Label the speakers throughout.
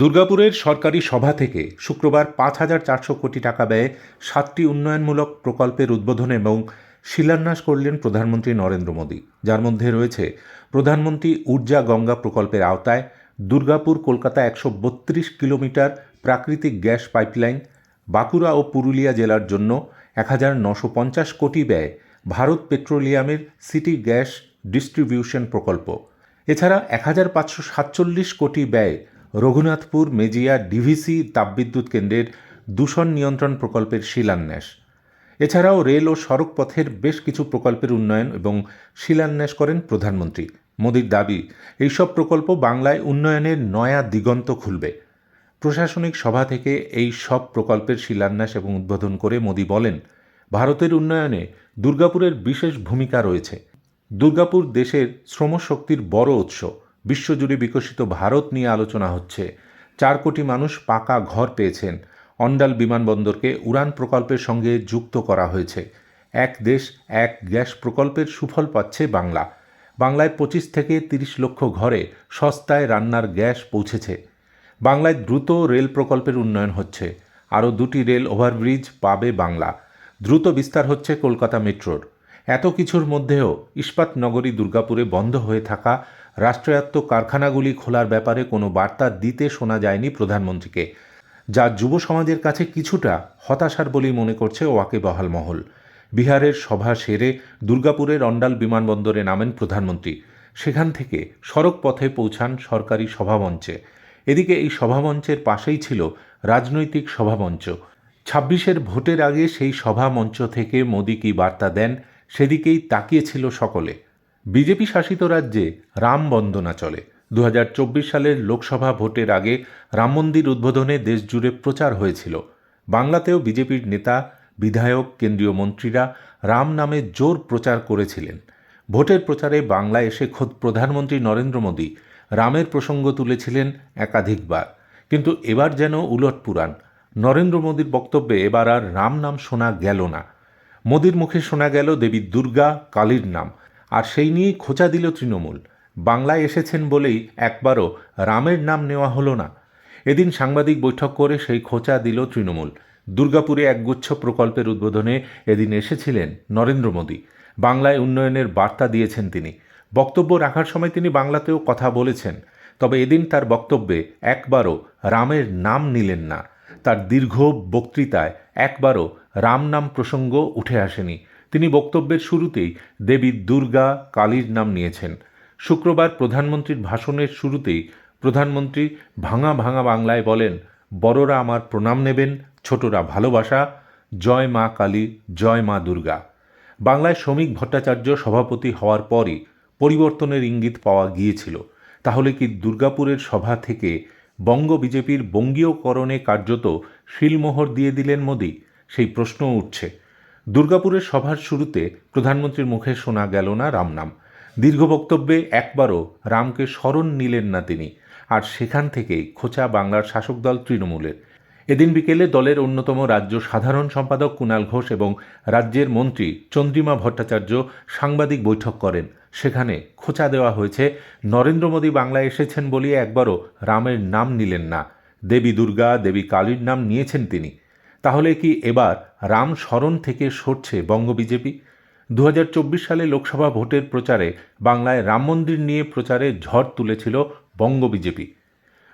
Speaker 1: দুর্গাপুরের সরকারি সভা থেকে শুক্রবার পাঁচ হাজার চারশো কোটি টাকা ব্যয়ে সাতটি উন্নয়নমূলক প্রকল্পের উদ্বোধন এবং শিলান্যাস করলেন প্রধানমন্ত্রী নরেন্দ্র মোদী। যার মধ্যে রয়েছে প্রধানমন্ত্রী ঊর্জা গঙ্গা প্রকল্পের আওতায় দুর্গাপুর কলকাতা একশো বত্রিশ কিলোমিটার প্রাকৃতিক গ্যাস পাইপলাইন, বাঁকুড়া ও পুরুলিয়া জেলার জন্য এক হাজার নশো পঞ্চাশ কোটি ব্যয় ভারত পেট্রোলিয়ামের সিটি গ্যাস ডিস্ট্রিবিউশন প্রকল্প। এছাড়া এক হাজার পাঁচশো সাতচল্লিশ কোটি ব্যয় রঘুনাথপুর মেজিয়া ডিভিসি তাপবিদ্যুৎ কেন্দ্রের দূষণ নিয়ন্ত্রণ প্রকল্পের শিলান্যাস। এছাড়াও রেল ও সড়ক পথের বেশ কিছু প্রকল্পের উন্নয়ন এবং শিলান্যাস করেন প্রধানমন্ত্রী। মোদীর দাবি, এইসব প্রকল্প বাংলায় উন্নয়নের নয়া দিগন্ত খুলবে। প্রশাসনিক সভা থেকে এই সব প্রকল্পের শিলান্যাস এবং উদ্বোধন করে মোদী বলেন, ভারতের উন্নয়নে দুর্গাপুরের বিশেষ ভূমিকা রয়েছে। দুর্গাপুর দেশের শ্রমশক্তির বড় উৎস। বিশ্বজুড়ে বিকশিত ভারত নিয়ে আলোচনা হচ্ছে। চার কোটি মানুষ পাকা ঘর পেয়েছেন। অন্ডাল বিমানবন্দরকে উড়ান প্রকল্পের সঙ্গে যুক্ত করা হয়েছে। এক দেশ, এক গ্যাস প্রকল্পের সুফল পাচ্ছে বাংলা। বাংলায় পঁচিশ থেকে তিরিশ লক্ষ ঘরে সস্তায় রান্নার গ্যাস পৌঁছেছে। বাংলায় দ্রুত রেল প্রকল্পের উন্নয়ন হচ্ছে। আরও দুটি রেল ওভারব্রিজ পাবে বাংলা। দ্রুত বিস্তার হচ্ছে কলকাতা মেট্রোর। এত কিছুর মধ্যেও ইস্পাত নগরী দুর্গাপুরে বন্ধ হয়ে থাকা রাষ্ট্রায়ত্ত কারখানাগুলি খোলার ব্যাপারে কোনো বার্তা দিতে শোনা যায়নি প্রধানমন্ত্রীকে, যা যুব সমাজের কাছে কিছুটা হতাশার বলেই মনে করছে ওয়াকেবহাল মহল। বিহারের সভা সেরে দুর্গাপুরের অন্ডাল বিমানবন্দরে নামেন প্রধানমন্ত্রী। সেখান থেকে সড়ক পথে পৌঁছান সরকারি সভামঞ্চে। এদিকে এই সভামঞ্চের পাশেই ছিল রাজনৈতিক সভামঞ্চ। ছাব্বিশের ভোটের আগে সেই সভামঞ্চ থেকে মোদি কি বার্তা দেন সেদিকেই তাকিয়েছিল সকলে। বিজেপি শাসিত রাজ্যে রাম বন্দনা চলে। দু হাজার চব্বিশ সালের লোকসভা ভোটের আগে রাম মন্দির উদ্বোধনে দেশজুড়ে প্রচার হয়েছিল। বাংলাতেও বিজেপির নেতা, বিধায়ক, কেন্দ্রীয় মন্ত্রীরা রাম নামে জোর প্রচার করেছিলেন। ভোটের প্রচারে বাংলায় এসে খোদ প্রধানমন্ত্রী নরেন্দ্র মোদী রামের প্রসঙ্গ তুলেছিলেন একাধিকবার। কিন্তু এবার যেন উলট পুরাণ নরেন্দ্র মোদীর বক্তব্যে এবার আর রাম নাম শোনা গেল না। মোদির মুখে শোনা গেল দেবী দুর্গা, কালীর নাম। আর সেই নিয়েই খোঁচা দিল তৃণমূল। বাংলায় এসেছেন বলেই একবারও রামের নাম নেওয়া হলো না। এদিন সাংবাদিক বৈঠক করে সেই খোঁচা দিল তৃণমূল। দুর্গাপুরে একগুচ্ছ প্রকল্পের উদ্বোধনে এদিন এসেছিলেন নরেন্দ্র মোদী। বাংলায় উন্নয়নের বার্তা দিয়েছেন তিনি। বক্তব্য রাখার সময় তিনি বাংলাতেও কথা বলেছেন। তবে এদিন তার বক্তব্যে একবারও রামের নাম নিলেন না। তার দীর্ঘ বক্তৃতায় একবারও রাম নাম প্রসঙ্গ উঠে আসেনি। তিনি বক্তব্যের শুরুতেই দেবী দুর্গা কালীর নাম নিয়েছেন। শুক্রবার প্রধানমন্ত্রীর ভাষণের শুরুতেই প্রধানমন্ত্রী ভাঙা ভাঙা বাংলায় বলেন, বড়রা আমার প্রণাম নেবেন, ছোটরা ভালোবাসা, জয় মা কালী, জয় মা দুর্গা। বাংলায় শ্রমিক ভট্টাচার্য সভাপতি হওয়ার পরই পরিবর্তনের ইঙ্গিত পাওয়া গিয়েছিল। তাহলে কি দুর্গাপুরের সভা থেকে বঙ্গ বিজেপির বঙ্গীয়করণে কার্যত শিলমোহর দিয়ে দিলেন মোদী? সেই প্রশ্ন উঠছে। দুর্গাপুরের সভার শুরুতে প্রধানমন্ত্রীর মুখে শোনা গেল না রাম নাম দীর্ঘ বক্তব্যে একবারও রামকে স্মরণ নিলেন না তিনি। আর সেখান থেকেই খোঁচা বাংলার শাসক দল তৃণমূলের। এদিন বিকেলে দলের অন্যতম রাজ্য সাধারণ সম্পাদক কুণাল ঘোষ এবং রাজ্যের মন্ত্রী চন্দ্রিমা ভট্টাচার্য সাংবাদিক বৈঠক করেন। সেখানে খোঁচা দেওয়া হয়েছে, নরেন্দ্র মোদী বাংলায় এসেছেন বলিয়ে একবারও রামের নাম নিলেন না। দেবী দুর্গা, দেবী কালীর নাম নিয়েছেন তিনি। তাহলে কি এবার রাম স্মরণ থেকে সরছে বঙ্গ বিজেপি? দু হাজার চব্বিশ সালে লোকসভা ভোটের প্রচারে বাংলায় রাম মন্দির নিয়ে প্রচারে ঝড় তুলেছিল বঙ্গ বিজেপি।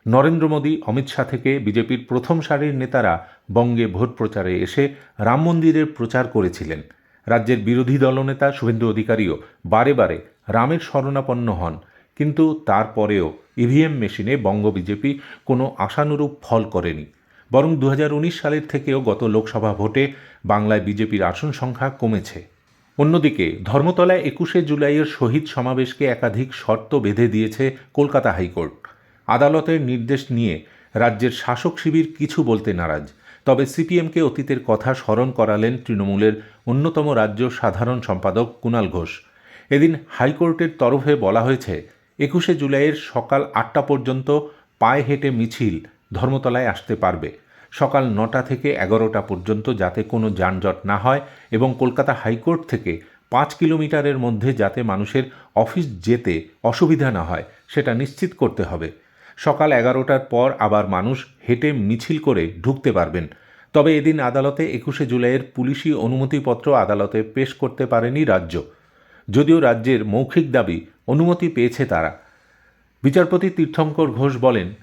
Speaker 1: নরেন্দ্র মোদী, অমিত শাহ থেকে বিজেপির প্রথম সারির নেতারা বঙ্গে ভোট প্রচারে এসে রাম মন্দিরের প্রচার করেছিলেন। রাজ্যের বিরোধী দলনেতা শুভেন্দু অধিকারীও বারে বারে রামের শরণাপন্ন হন। কিন্তু তারপরেও ইভিএম মেশিনে বঙ্গ বিজেপি কোনো আশানুরূপ ফল করেনি। বরং দু হাজার উনিশ সালের থেকেও গত লোকসভা ভোটে বাংলায় বিজেপির আসন সংখ্যা কমেছে। অন্যদিকে ধর্মতলায় একুশে জুলাইয়ের শহীদ সমাবেশকে একাধিক শর্ত বেঁধে দিয়েছে কলকাতা হাইকোর্ট। আদালতের নির্দেশ নিয়ে রাজ্যের শাসক শিবির কিছু বলতে নারাজ। তবে সিপিএমকে অতীতের কথা স্মরণ করালেন তৃণমূলের অন্যতম রাজ্য সাধারণ সম্পাদক কুণাল ঘোষ। এদিন হাইকোর্টের তরফে বলা হয়েছে, একুশে জুলাইয়ের সকাল আটটা পর্যন্ত পায়ে হেঁটে মিছিল ধর্মতলায় আসতে পারবে। সকাল নটা থেকে এগারোটা পর্যন্ত যাতে কোনো যানজট না হয় এবং কলকাতা হাইকোর্ট থেকে পাঁচ কিলোমিটারের মধ্যে যাতে মানুষের অফিস যেতে অসুবিধা না হয়, সেটা নিশ্চিত করতে হবে। সকাল এগারোটার পর আবার মানুষ হেঁটে মিছিল করে ঢুকতে পারবেন। তবে এদিন আদালতে একুশে জুলাইয়ের পুলিশি অনুমতিপত্র আদালতে পেশ করতে পারেনি রাজ্য। যদিও রাজ্যের মৌখিক দাবি অনুমতি পেয়েছে তারা। বিচারপতি তীর্থঙ্কর ঘোষ বলেন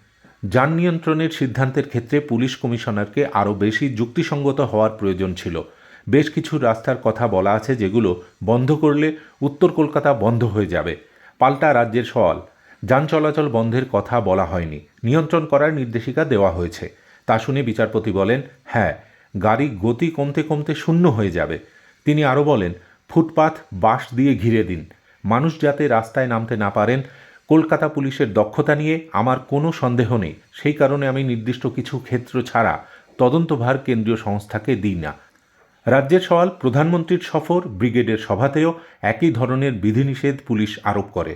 Speaker 1: যান নিয়ন্ত্রণের সিদ্ধান্তের ক্ষেত্রে পুলিশ কমিশনারকে আরও বেশি যুক্তিসঙ্গত হওয়ার প্রয়োজন ছিল। বেশ কিছু রাস্তার কথা বলা আছে যেগুলো বন্ধ করলে উত্তর কলকাতা বন্ধ হয়ে যাবে। পাল্টা রাজ্যের সওয়াল, যান চলাচল বন্ধের কথা বলা হয়নি, নিয়ন্ত্রণ করার নির্দেশিকা দেওয়া হয়েছে। তা শুনে বিচারপতি বলেন হ্যাঁ গাড়ি গতি কমতে কমতে শূন্য হয়ে যাবে। তিনি আরও বলেন, ফুটপাথ বাঁশ দিয়ে ঘিরে দিন। মানুষ যাতে রাস্তায় নামতে না পারেন কলকাতা পুলিশের দক্ষতা নিয়ে আমার কোনো সন্দেহ নেই। সেই কারণে আমি নির্দিষ্ট কিছু ক্ষেত্র ছাড়া তদন্তভার কেন্দ্রীয় সংস্থাকে দিই না। রাজ্যের সওয়াল প্রধানমন্ত্রীর সফর, ব্রিগেডের সভাতেও একই ধরনের বিধিনিষেধ পুলিশ আরোপ করে।